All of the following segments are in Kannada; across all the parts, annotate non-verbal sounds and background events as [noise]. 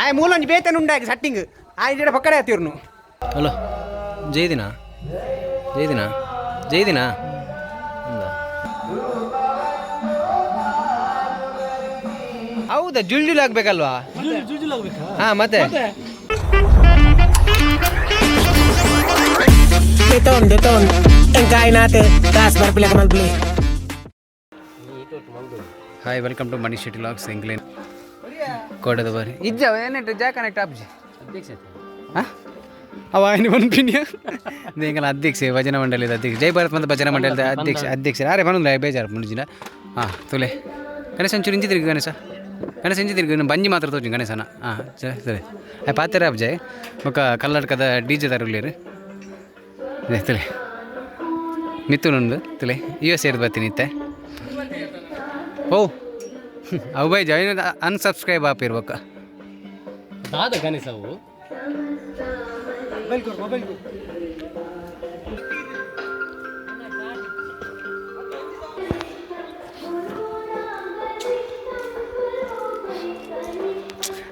ಆಯ್ ಮೂಲೊಂಜಿ ಬೇತನ ಉಂಡಾಗಿ ಸಟ್ಟಿಂಗ್ ಆಯ್ ಜಡ ಪಕ್ಕಡೆ ಹತ್ತಿರ್ನು ಹಲೋ ಜೈದಿನ ಜೈದಿನ ಜೈದಿನ ಹೌದಾ ಜುಲ್ ಜುಲ್ ಆಗ್ಬೇಕಲ್ವಾ ಹಾ ಮತ್ತೆ Beton, beton. Engkain natin. Taas, barpila ka man beli. Hi welcome to Mani Shetty logs ಎಂಗ್ಲೇನ್ ಕೋಡದ ಬರ್ರಿ. ಇಜ್ಜ ಏನೇನು ಜಾ ಕನೆಕ್ಟ್ ಆಪ್ಜಿ ಅಧ್ಯಕ್ಷ ಅವ ಏನು ಬಂದ್ಬಿನ್ಯ ಅಧ್ಯಕ್ಷ ಭಜನಾ ಮಂಡಳಿದ ಅಧ್ಯಕ್ಷ. ಜೈ ಭಾರತ್ ಮತ್ತು ಭಜನಾ ಮಂಡಳಿದ ಅಧ್ಯಕ್ಷ ಅಧ್ಯಕ್ಷ. ಅರೆ ಬಂದ್ರೆ ಬೇಜಾರು ಮುಂಜಿನ. ಹಾಂ ತುಲೆ. ಗಣೇಶ ಒಂಚೂರು ಇಂಜಿದ್ರಿ ಗಣೇಶ. ಗಣೇಶ ಇಂಜಿದ್ರಿ ಬಂಜಿ ಮಾತ್ರ ತೋಚಿ ಗಣೇಶನ. ಹಾಂ ಸರಿ ಸರಿ ಆ ಪಾತೆರ ಅಬ್ಜಯ್ ಮುಖ ಕಲ್ಲಡ್ಕದ ಡಿ ಜೆ ತರುಳ್ಳೇರು ಇದೆ ತುಲೆ. ಮಿಥುನುಂದು ತುಲೆ. ಯು ಎಸ್ ಏರ್ ಬರ್ತೀನಿ ಇತ್ತೆ. ಓ હવે ભાઈ જઈને અનસબસ્ક્રાઇબ આપીર વક દાદ ગણેશ આવો મોબાઈલ કર મોબાઈલ કર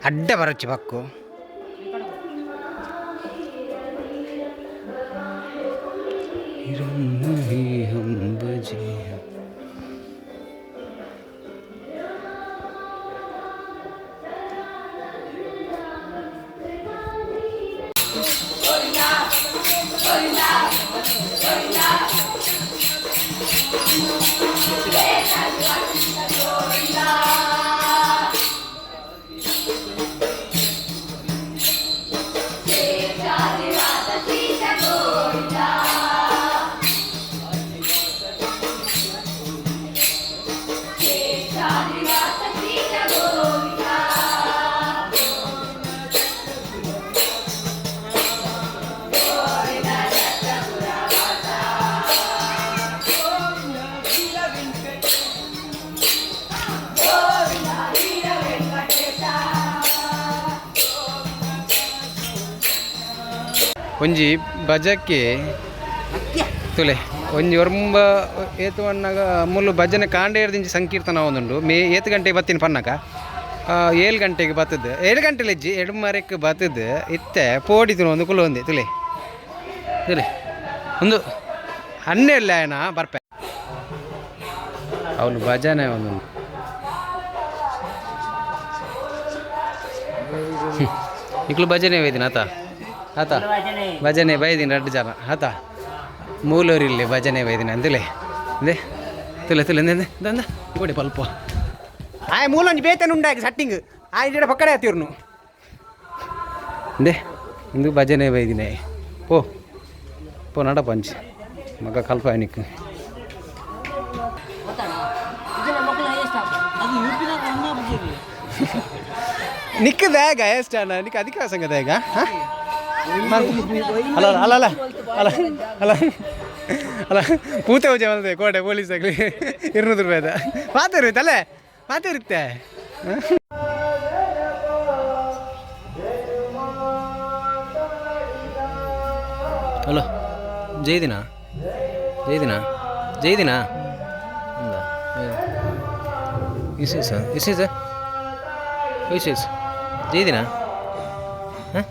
అడ్డ వరొచ్చు పక్కు ఇరం బజే ಒಂಜಿ ಭಜಕ್ಕೆ ತುಲೆ. ಒಂಜಿ ಒರ್ಂಬ ಏತು ಅಣ್ಣಗ ಮುಲ್ಲು ಭಜನೆ ಕಾಂಡೆ ಹಿಡ್ದಿಂಚಿ ಸಂಕೀರ್ತನ ಒಂದುಂಡು. ಮೇ ಏತು ಗಂಟೆಗೆ ಬತ್ತೀನಿ ಪನ್ನಕ. ಏಳು ಗಂಟೆಗೆ ಬತ್ತದ್ದು ಏಳು ಗಂಟೆಲಿ ಇಜ್ಜಿ ಎರಡು ಮರಕ್ಕೆ ಬತ್ತದ್ದು ಇತ್ತೆ ಪೋಡಿತು ಒಂದು ಕುಲು ಒಂದಿ. ತುಲೆ. ತುಲೆ. ಒಂದು ಹನ್ನೆಲ್ಲ ಏನ ಬರ್ಪೆ. ಅವನು ಭಜನೆ ಒಂದು ಇಕ್ಲು ಭಜನೆ ಒಯ್ದಿನ ಆತ? ಆತ? ಭಜನೆ ಬೈದಿನ ಎರಡು ಜನ. ಆತ? ಮೂಲೂರಿಲ್ಲಿ ಭಜನೆ ಬೈದಿನ ಅಂದಿಲೆ. ಅಂದೆ? ತುಲೆ ತುಲೆ ಅಂದೆ ದಂದ ಕೊಡಿ ಪಲ್ಪ. ಆಯ್ ಮೂಲೊಂಜಿ ಬೇತನ ಉಂಡಾಗಿ ಸಟ್ಟಿಂಗ್ ಆಯ್ ಗಿಡ ಪಕ್ಕಡೆ ಹತ್ತಿರ್ನು ಅಂದೆ? ಇಂದು ಭಜನೆ ಬೈದಿನ. ಪೋ. ಪೋ ನಡ ಪಂಚ್. ಮಗ ಕಲ್ಪ ನಿಕ್ಕು ನಿಕ್ಕದಾಗ ಎಷ್ಟಣ್ಣ ನಿಕ್ಕ ಅಧಿಕಾರ ಸಂಘದ ಈಗ ಹಾಂ? ಅಲ್ಲ ಅಲ್ಲ ಅಲ್ಲ ಅಲ್ಲ ಅಲ್ಲ ಪೂತೆ ಹೋಜೆ ಬಂದೆ ಕೋಟೆ ಪೊಲೀಸ್ ಆಗಲಿ ಇರ್ನೂರು ರೂಪಾಯಿದ ಮಾತು ಇರುತ್ತೆ ಅಲ್ಲೇ ಮಾತು ಇರುತ್ತೆ ಹಲೋ ಜೈದಿನಾ ಜೈ ದಿನ. ಇಸ್ ಇಸ್ ಇಸ್ ಇಸ್ ಇಸ್ ಇಸ್ ಜೈದಿನ ಹಾಂ?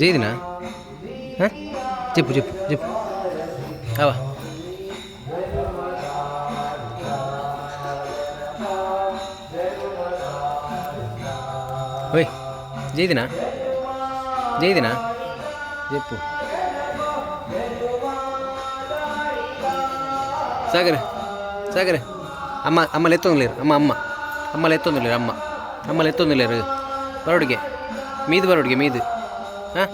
ಜೈದಿನ ಹಾಂ ಜಿಪ್ಪು ಜಿಪ್ಪು ಜಿಪ್ಪು ಅವ ಓಯ್ ಜೈದಿನ ಜೈದಿನ ಜಿಪ್ಪು ಸಾಗರೆ ಸಾಗರೆ ಅಮ್ಮ ಅಮ್ಮ ಎತ್ತೊಂದಿಲ್ಲ ಅಮ್ಮ ಅಮ್ಮ ಅಮ್ಮ ಎತ್ತೊಂದಿಲ್ಲ ಅಮ್ಮ ಅಮ್ಮ ಎತ್ತೊಂದಿಲ್ಲ ಬರೋಡಿಗೆ ಮೀದು ಬರೋಡಿಗೆ ಮೀದು ಹಾಂ?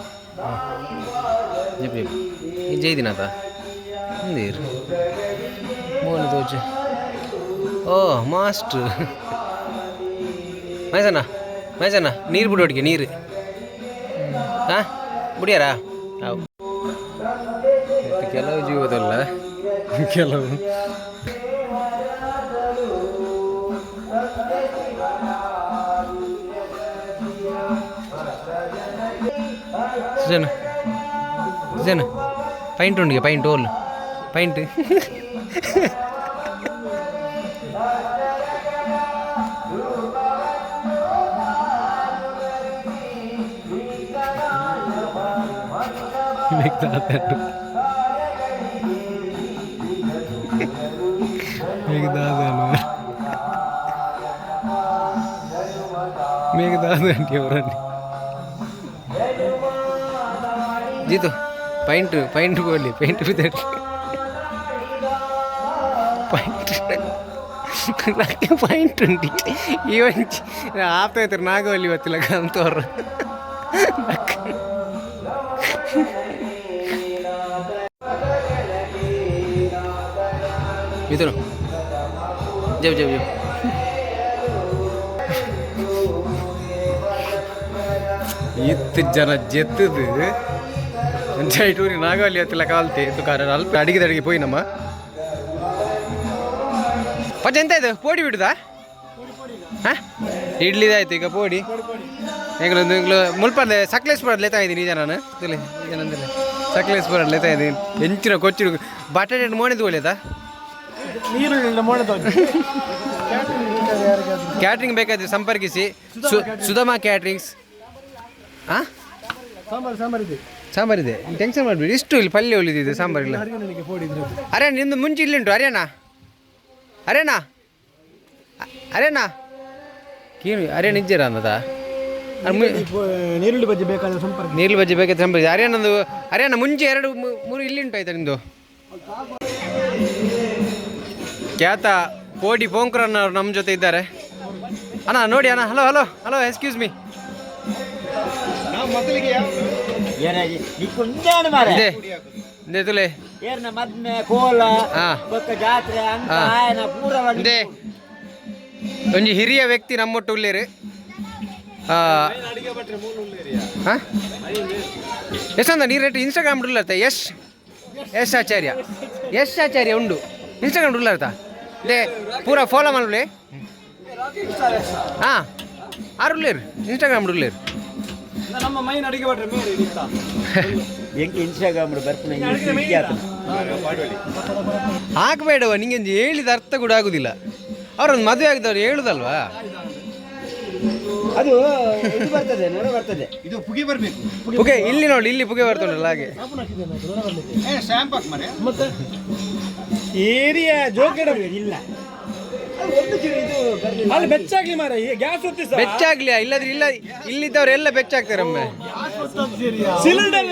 ಜಿಪ್ಪು ಜಿಪ್ಪು ಈ ಜೈದಿನಾಥ ನೀರು ಮೂಲ ದೋಜ. ಓ, ಮಾಸ್ಟ್ರು. ಮೈಸಣ್ಣ ಮೈಸಣ್ಣ, ನೀರು ಬಿಡೋಡಿಗೆ ನೀರು. ಹಾಂ? ಬಿಡಿಯಾರಾ ಹೌದು. ಕೆಲವು ಜೀವದಲ್ಲ. ಕೆಲವು. చూసాను చూసాను పైంట్ ఉండి పైంట్ వాళ్ళు పైంట్ make that better. మిగతా మిగతా అంటే ఎవరండి ಇದು ಪೈಂಟ್ ಪೈಂಟ್ ಬರಲಿ ಪೈಂಟ್ ಬಿದ್ದಲ್ಲಿ ಪೈಂಟ್ ನಾಕೆ ಪಾಯಿಂಟ್ ಉಂಟು. ಇವಂಚಿ ಆಪ್ತ ಇರ್ತಾರೆ ನಾಗವಲ್ಲಿ ಇವತ್ತಿಲ್ಲ ಅಂತವ್ರು ಇದ್ರು. ಜಬ್ ಜಬ್ ಜಬ್. ಇತ್ತು ಜನ ಜೆತ್ತದು. ನಾಗಾಲಿ ಹತ್ತಿಲ್ಲ ಕಾಲ್ತೆ ತುಕಾರ ಅಲ್ಪ ಅಡಿಗೆ ಅಡಿಗೆ ಪೋಯ್ ನಮ್ಮ. ಪಜ್ಜ ಎಂತ ಇದು? ಪೋಡಿ ಬಿಡುದಾ? ಹಾಂ? ಇಡ್ಲಿದಾಯ್ತು ಈಗ ಪೋಡಿ. ಹೆಂಗ್ಲೊಂದು ಹೆಂಗ್ಲು ಮುಲ್ಪರ್ದೆ ಸಕಲೇಶ್ಪುರ ಲೆತಾ ಇದ್ದೀನಿ ಈಗ ನಾನು. ಇಲ್ಲಿ ಏನಂದಿಲ್ಲ ಸಕಲೇಶ್ಪುರ ಲೆತಾ ಇದ್ದೀನಿ ಹೆಂಚಿನ ಕೊಚ್ಚಿರು. ಬಟಾಟೆ ಮೋಣಿದು ಒಳ್ಳೆದಾ? ಕ್ಯಾಟ್ರಿಂಗ್ ಬೇಕಾದ್ರೆ ಸಂಪರ್ಕಿಸಿ. ಸುಧಮಾ ಕ್ಯಾಟ್ರಿಂಗ್ಸ್ ಹಾಂ? ಸಾಂಬಾರು ಸಾಂಬಾರು ಇದೆ. ಸಾಂಬಾರಿದೆ ಟೆನ್ಷನ್ ಮಾಡಬೇಡಿ. ಇಷ್ಟು ಇಲ್ಲಿ ಪಲ್ಯ ಉಳಿದಿದೆ ಸಾಂಬಾರಿಲ್ಲ ಇಲ್ಲ. ಅರೆ ನಿಂದು ಮುಂಚೆ ಇಲ್ಲಿ ಉಂಟು ಅರೇನಾ? ಅರೇನಾ? ಅರೆನಾ? ಕೀನು ಅರೆ ನಿಜ್ಜರ ಅನ್ನದ? ನೀರುಳ್ಳಿ ಬಜ್ಜಿ ಬೇಕಾದ್ರೆ ಸಂಪರ್ಕ. ನೀರುಳ್ಳಿ ಬಜ್ಜಿ ಬೇಕಾದ್ರೆ ಸಂಪರ್ಕ ಅರೇನೊಂದು ಅರೇನ ಮುಂಚೆ ಎರಡು ಮೂರು ಇಲ್ಲಿ ಉಂಟು ಆಯ್ತಾ ನಿಂದು? ಖ್ಯಾತ ಕೋಡಿ ಪೋಂಕ್ರನ್ ಅವರು ನಮ್ಮ ಜೊತೆ ಇದ್ದಾರೆ. ಅಣ್ಣ ನೋಡಿ ಅಣ್ಣ. Hello hello hello excuse me ಏನಾಗಿ ನಿಕ್ಕೊಂಡೇನು ಮಾರ ಇದೆ ಇದೆ ತುಲೆ. ಏರ್ನ ಮದ್ಮೆ ಕೋಲ ಹಾ. ಬೊಕ್ಕ ಜಾತ್ರೆ ಅಂತ ಹಾ. ಆಯನ ಪೂರ ಇದೆ ಒಂಜಿ ಹಿರಿಯ ವ್ಯಕ್ತಿ ನಮ್ಮೊಟ್ಟು ಉಳ್ಳೇರು. ಎಷ್ಟಂದ ನೀರ್ ರೇಟ್ ಇನ್ಸ್ಟಾಗ್ರಾಮ್ ಉಳ್ಳರ್ತ? ಯಶ್. ಯಶ್ ಆಚಾರ್ಯ. ಯಶ್ ಆಚಾರ್ಯ ಉಂಡು. ಇನ್ಸ್ಟಾಗ್ರಾಮ್ ಉಳ್ಳರ್ತ? ದೇ ಪೂರಾ ಫಾಲೋ ಮಾಡ್ಲಿ? ಹಾಂ. ಆರು ಉಳ್ಳೇರು? ಇನ್ಸ್ಟಾಗ್ರಾಮ್ ಉಳ್ಳೇರು. ನಮ್ಮ ಮೈನ್ ಅಡಿಗೆ ಭಟ್ರೆ ಮೇಲೆ ನಿಂತ ಹೆಂಗೆ [laughs] ಇನ್ಸ್ಟಾಗ್ರಾಮ್ ಬರ್ತಾನೆ ಹಾಕಬೇಡವ ನಿಂಗೆ ಒಂದು ಹೇಳಿದ ಅರ್ಥ ಕೂಡ ಆಗುದಿಲ್ಲ. ಅವ್ರೊಂದು ಮದುವೆ ಆಗಿದವ್ರು ಹೇಳುದಲ್ವಾ? ಅದು ಇದು ಬರ್ತದೆ ನೊರೆ ಬರ್ತದೆ. ಇದು ಪುಗಿ ಬರಬೇಕು. ಪುಗೆ ಇಲ್ಲಿ ನೋಡಿ ಇಲ್ಲಿ ಪುಗೆ ಬರ್ತುಂಟಲ್ಲ ಹಾಗೆ. ಮತ್ತೆ ಏರಿಯಾ ಜೋಕೆಡ ಇಲ್ಲ. ಅಲ್ಲಿ ಬೆಚ್ಚಾಗ್ಲಿ ಮಾರ ಗ್ಯಾಸ್ ಬೆಚ್ಚಾಗ್ಲಿ ಇಲ್ಲದ್ರೆ ಇಲ್ಲ ಇಲ್ಲಿದ್ದವ್ರು ಎಲ್ಲ ಬೆಚ್ಚಾಗ್ತಾರೆ ಒಮ್ಮೆ. ಸಿಲಿಂಡರ್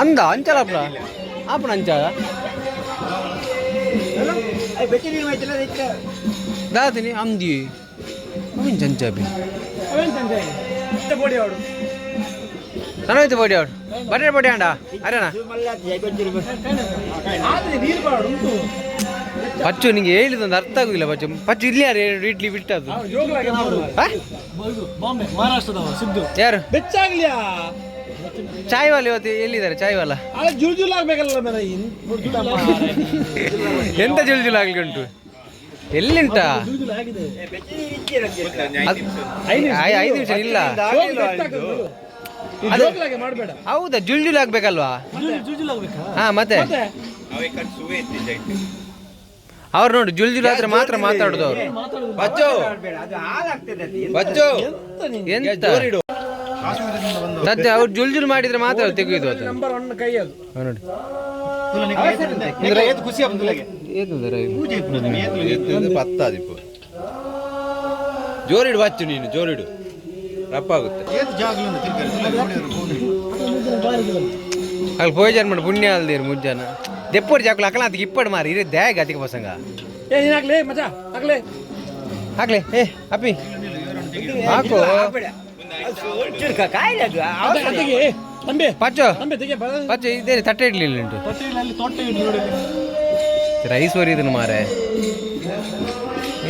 ಅಂದ ಅಂಚಲಪ್ಪ ಆಪಣ ಅಂಚಾಳ ಬೆಟ್ಟಿ ನೀರು ಹೋಯ್ತಿಲ್ಲ ಅದಕ್ಕೆ ದಾತಿನಿ ಅಂದಿ ಅವಿನ್ ಚಂಚಾಬಿ ಪೋಡಿ ಅವಳು. ನನೋಯ್ತು ಬೋಡಿ ಅವ್ರು ಬಟ್ಟೆ ಬೋಡಿ ಅಂಡ ಉಂಟು. ಪಚ್ಚು ನಿಂಗೆ ಹೇಳಿದೊಂದು ಅರ್ಥ ಆಗುದಿಲ್ಲ ಪಚ್ಚು ಪಚ್ಚು ಇಲ್ಲಿ ಯಾರು ಇಡ್ಲಿ ಬಿಟ್ಟದ್ದು ಮಹಾರಾಷ್ಟ್ರದವ ಸಿದ್ದು. ಯಾರು? ಬೆಚ್ಚಾಗ್ಲಿಯಾ ಚಾಯ್ ವಾಲ ಇವತ್ತು ಎಲ್ಲಿದ್ದಾರೆ ಚಾಯ್ ವಾಲ ಅಲ್ಲ ಜುಲ್ ಜುಲ್ ಆಗ್ಬೇಕಲ್ಲ ಎಂತ ಜುಲ್ ಜುಲ್ ಆಗ್ಲಿ ಉಂಟು ಎಲ್ಲಿಂಟ ಐದು ನಿಮಿಷ. ಇಲ್ಲ. ಹೌದಾ ಜುಲ್ ಜುಲ್ ಆಗ್ಬೇಕಲ್ವಾ? ಹಾ ಮತ್ತೆ. ಮತ್ತೆ ಅವ್ರು ನೋಡಿ ಜುಲ್ ಜುಲ್ ಆದ್ರೆ ಮಾತ್ರ ಮಾತಾಡುದು ಅವ್ರು ಬಚ್ಚು. ಬಚ್ಚು. ಎಂತ? ಸದ್ಯ ಅವ್ರು ಜುಲ್ ಜುಲ್ ಮಾಡಿದ್ರೆ ಮಾತ್ರ ತೆಗೆಯೋದು ತೆಗೆಯುದು ಅದು. ನಂಬರ್ ಒನ್ ಕೈ ಅದು. ಹಾ, ನೋಡಿ. ಖುಷಿ ಪತ್ತಾದಿಪ್ಪು ಜೋರಿಡು ಬಚ್ಚು ನೀನು ಜೋರಿಡು ರಪ್ಪಾಗುತ್ತೆ ಅಲ್ಲಿ ಪೋಜನ್ ಮಾಡಿ ಪುಣ್ಯ ಅಲ್ದಿರು ಮುಂಜಾನೆ ದೆಪ್ಪರ್ ಜಾಕ್ಲು ಹಾಕಲ ಅದಕ್ಕೆ ಇಪ್ಪಡು ಮಾರಿ ಇರೇ ದ್ಯಾಗ ಅದಕ್ಕೆ ಪಸಂಗ ಹಾಕ್ಲಿ ಮಚ ಹಾಕ್ಲಿ ಹಾಕ್ಲೆ ಏ ಅಪ್ಪಿ ಹಾಕು ಪಚ್ಚು ತಂಬೆ ತೆಗೆ ಬರ ಪಚ್ಚು ಇದೇ ತಟ್ಟೆ ಇಡ್ಲಿಲ್ಲ ಉಂಟು ರೈಸ್ ಒರಿದನು ಮಾರೆ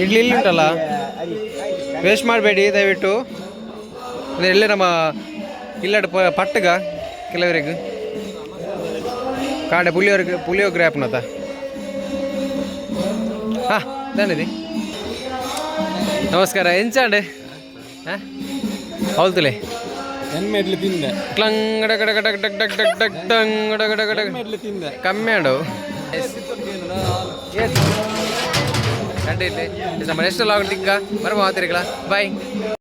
ಇಡ್ಲಿ ಇಲ್ಲಿ ಉಂಟಲ್ಲ ವೇಸ್ಟ್ ಮಾಡಬೇಡಿ ದಯವಿಟ್ಟು ಅಂದರೆ ಇಲ್ಲೇ ನಮ್ಮ ಇಲ್ಲ ಪಟ್ಟಗ ಕೆಲವರಿಗೆ ಕಾಡೆ ಪುಳಿಯೋರ್ಗೆ ಪುಳಿಯೋಗ್ರೆ ಆಪ್ನತ ಹಾಂ ದಾನಿದಿ ನಮಸ್ಕಾರ ಎಂಚಾಡೆ ಹಾಂ ಹೌದಲೇ ಹೆಣ್ಮೆಡ್ಲು ತಿಂದೆ ಕ್ಲಂಗ್ ಗಡ ಗಡ ಡಗ್ ಡಗ್ ಡಗ್ ಡಗ್ ಡಗ್ ಡಂಗ್ ಡಗ ಡಗ ಡಗ್ ಕಮ್ಮಿ ಆಡು ಕಡ್ಡಿಲ್ಲಿ ನಮ್ಮ ನೆಕ್ಸ್ಟ್ ಲಾಗ್ ಟಿಕ್ಕ ಬರುವ ಮಾತಿರಿಗಳ ಬಾಯ್